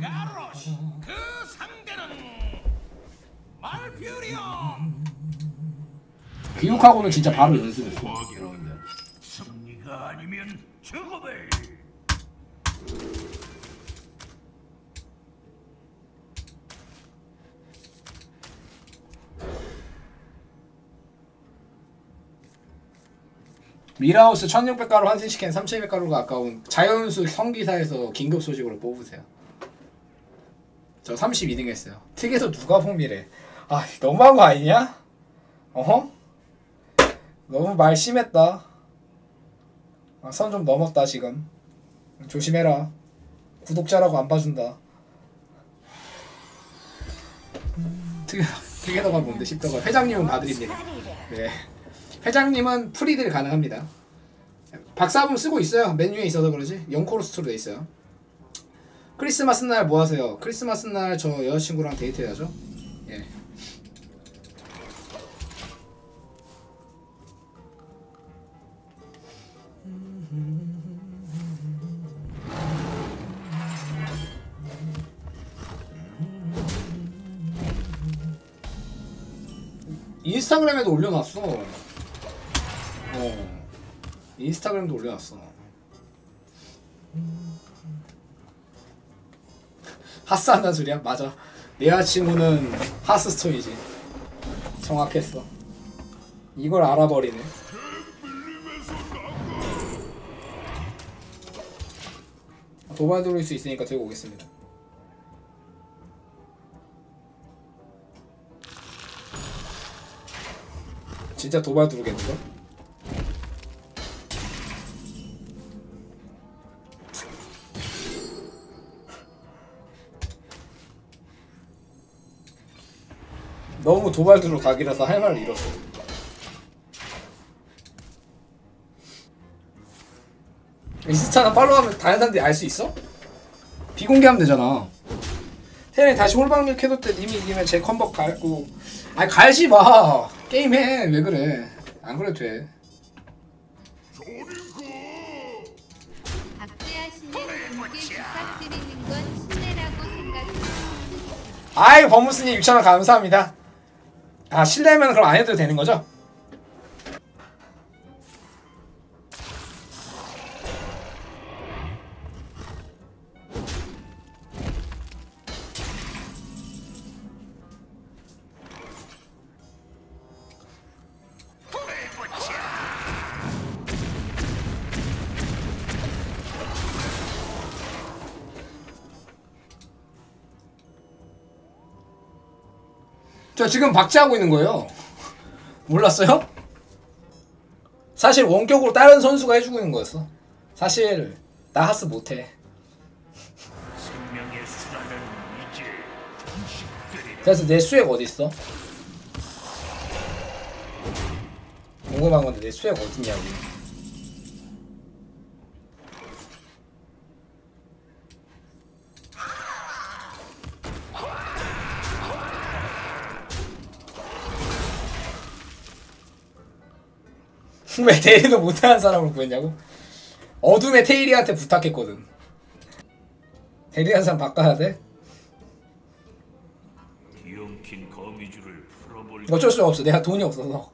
가로시 그 상대는 말퓨리온 비육하고는 진짜 바로 연습했어. 여러분들. 승리가 아니면 죽음을 미라우스 1600가루 환생시킨 3200가루가 아까운 자연수 성기사에서 긴급 소식으로 뽑으세요. 저 32등 했어요. 특에서 누가 폼이래. 아 너무한 거 아니냐? 어허? 너무 말 심했다. 아, 선좀 넘었다 지금. 조심해라. 구독자라고 안 봐준다. 특 특에서가 뭔데 십더가 회장님은 봐드립니다. 네. 회장님은 프리딜 가능합니다. 박사분 쓰고 있어요. 메뉴에 있어서 그러지. 0코르스트로 돼 있어요. 크리스마스 날 뭐 하세요? 크리스마스 날 저 여자친구랑 데이트해야죠. 예. 인스타그램에도 올려놨어. 어. 인스타그램도 올려놨어. 하스한다는 소리야? 맞아. 내 여자친구는 하스스톤이지. 정확했어. 이걸 알아버리네. 도발 들어올 수 있으니까 들고 오겠습니다. 진짜 도발 두르겠는걸? 너무 도발 두르 각이라서 할 말을 잃었어. 인스타나 팔로우하면 다른 사람들이 알 수 있어? 비공개하면 되잖아. 태연이 다시 홀방력 해도 때 님이 이기면 제 컨버 갈고 아니 갈지 마 게임해 왜 그래 안 그래도 돼. 아이 버무스님 6천원 감사합니다 아 실례면 그럼 안 해도 되는 거죠? 저 지금 박제하고 있는 거예요 몰랐어요? 사실 원격으로 다른 선수가 해주고 있는 거였어 사실 나 하스 못해 그래서 내 수액 어디 있어? 궁금한 건데 내 수액 어딨냐고. 왜 대리도 못하는 사람을 구했냐고? 어둠의 테일이한테 부탁했거든. 대리한 사람 바꿔야 돼? 어쩔 수가 없어. 내가 돈이 없어서.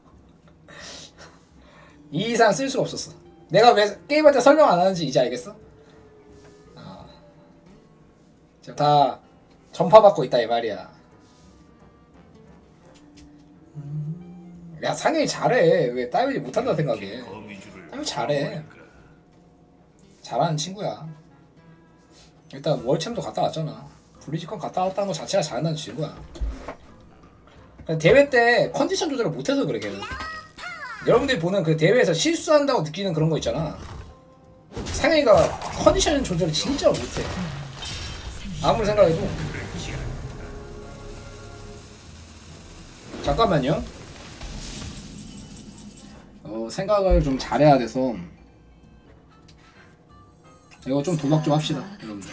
이 이상 쓸 수가 없었어. 내가 왜 게임할 때 설명 안 하는지 이제 알겠어? 아. 지금 다 전파받고 있다 이 말이야. 야 상현이 잘해. 왜 따위지 못한다 생각해. 아유, 잘해. 잘하는 친구야. 일단 월챔도 갔다 왔잖아. 블리즈컨 갔다 왔다는 것 자체가 잘한다는 친구야. 대회 때 컨디션 조절을 못해서 그래 걔는. 여러분들이 보는 그 대회에서 실수한다고 느끼는 그런 거 있잖아. 상현이가 컨디션 조절을 진짜 못해. 아무리 생각해도. 잠깐만요. 어, 생각을 좀 잘해야 돼서 이거 좀 도박 좀 합시다, 여러분들.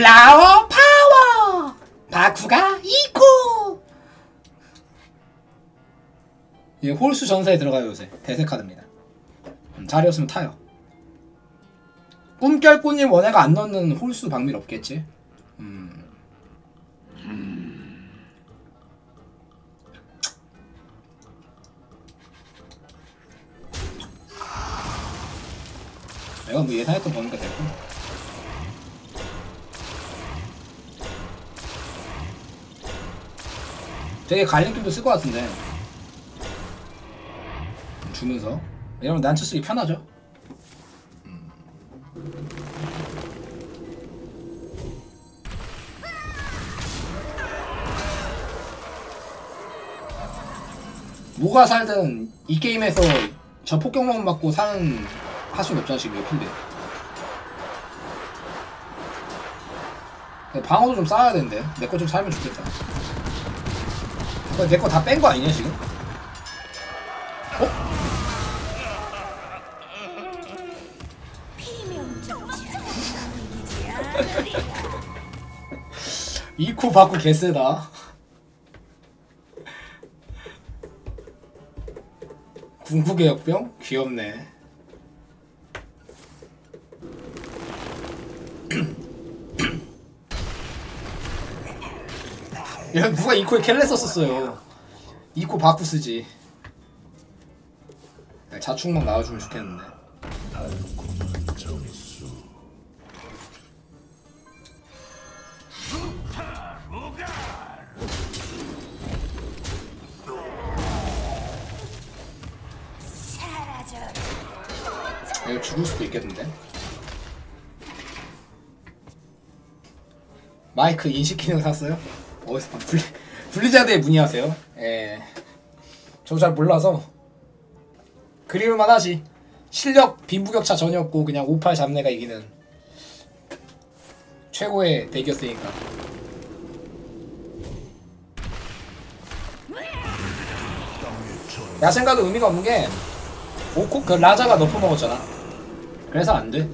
플라워 파워. 바쿠가 있고 예, 홀수 전사에 들어가요 요새. 대세 카드입니다. 음, 자리 없으면 타요. 꿈결꽃님 원해가 안 넣는 홀수 박밀 없겠지? 음. 내가 뭐 예상했던 거니까 됐고 되게 갈림길도 쓸 것 같은데. 주면서. 이러면 난투 쓰기 편하죠? 뭐가 살든 이 게임에서 저 폭격만 맞고 사는 할 수는 없잖아 지금 근데. 방어도 좀 쌓아야 되는데. 내 거 좀 살면 좋겠다 내 거 다 뺀 거 아니냐 지금? 어? 이코 받고 개쎄다 궁극의 역병? 귀엽네 야 누가 이코에 켈레 썼었어요. 이코 바꾸 쓰지. 야, 자축만 나와주면 좋겠는데. 야, 이거 죽을 수도 있겠는데? 마이크 인식 기능 샀어요? 어디서 봐? 블리, 블리자드에 문의하세요. 예. 저잘 몰라서. 그리울만 하지. 실력 빈부격차 전혀 없고 그냥 58 잡내가 이기는 최고의 덱이었으니까. 야생가도 의미가 없는 게 오코 그 라자가 너프 먹었잖아. 그래서 안 돼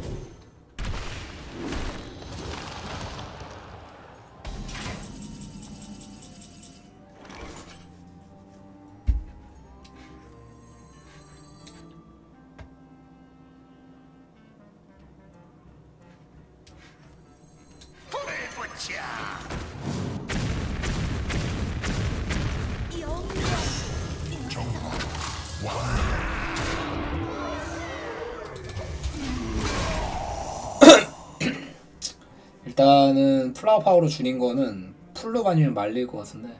일단은 플라워 파워로 줄인 거는 풀로 아니면 말릴 것 같은데.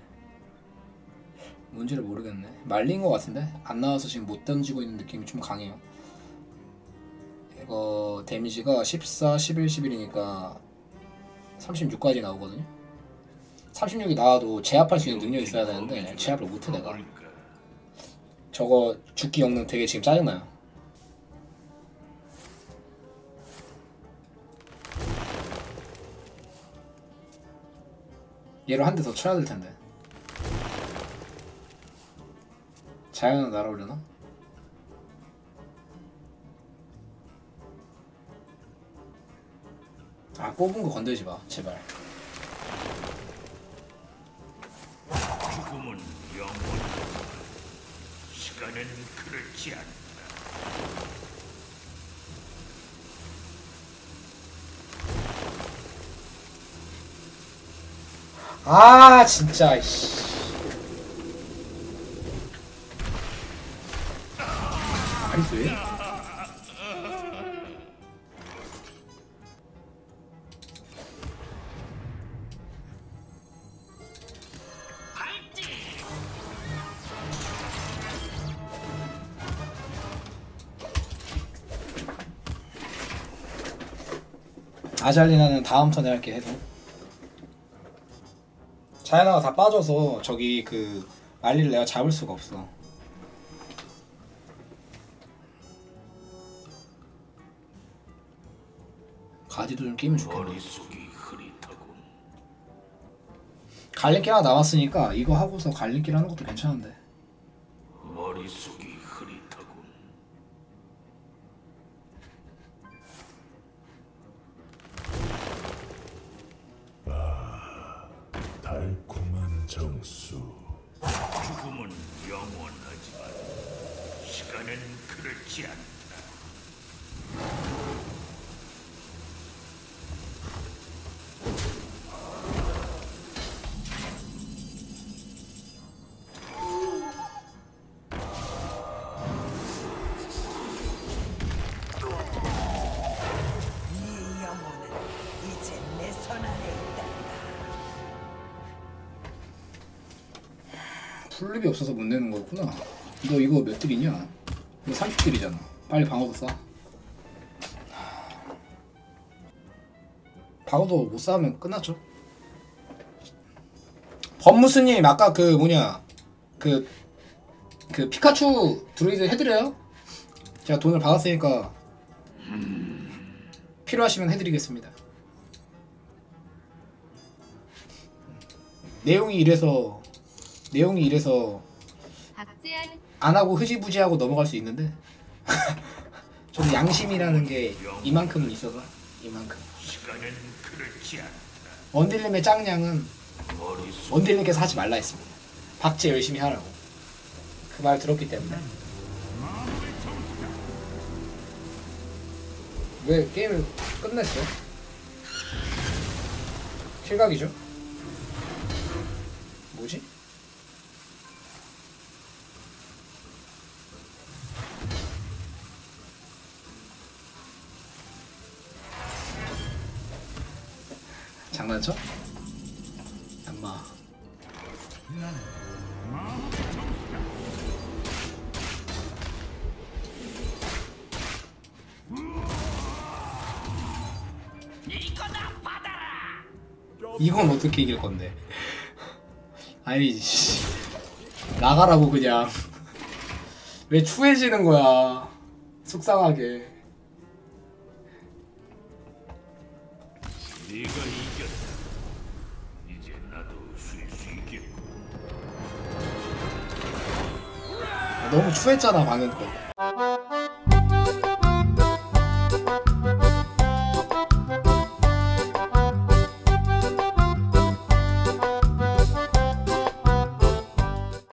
뭔지를 모르겠네. 말린 것 같은데? 안 나와서 지금 못 던지고 있는 느낌이 좀 강해요. 이거 데미지가 14, 11, 11이니까 36까지 나오거든요. 36이 나와도 제압할 수 있는 능력이 있어야 되는데 제압을 못해 내가? 저거 죽기 영능 되게 지금 짜증나요 얘로 한 대 더 쳐야 될 텐데 자연은 날아오려나? 아 뽑은 거 건들지 마 제발 죽음은 영원하다. 시간은 그렇지 않다. 아 진짜 씨. 나이스 왜? 아잘리나는 다음 턴에 할게 해도 자연아가 다 빠져서 저기 그 말리를 내가 잡을 수가 없어. 가디도 좀 끼면 흐릿하군. 갈림길 하나 남았으니까 이거 하고서 갈림길 하는 것도 괜찮은데. 머릿속 풀립이 없어서 못 내는 거였구나. 너 이거 몇 딜이냐? 이거 30딜이잖아. 빨리 방어도 쏴. 방어도 못 싸우면 끝났죠. 법무스님 아까 그 뭐냐 그그 피카츄 드로이드 해드려요? 제가 돈을 받았으니까 필요하시면 해드리겠습니다. 내용이 이래서 내용이 이래서 안 하고 흐지부지하고 넘어갈 수 있는데 저는 양심이라는 게 이만큼은 있어서 이만큼. 원딜님의 짱냥은 원딜님께서 하지 말라 했습니다 박제 열심히 하라고 그 말 들었기 때문에 왜 게임을 끝냈어? 실각이죠? 마 이건 어떻게 이길 건데? 아니 씨. 나가라고 그냥 왜 추해지는 거야 속상하게 네가 이겼다. 너무 추했잖아 방금 거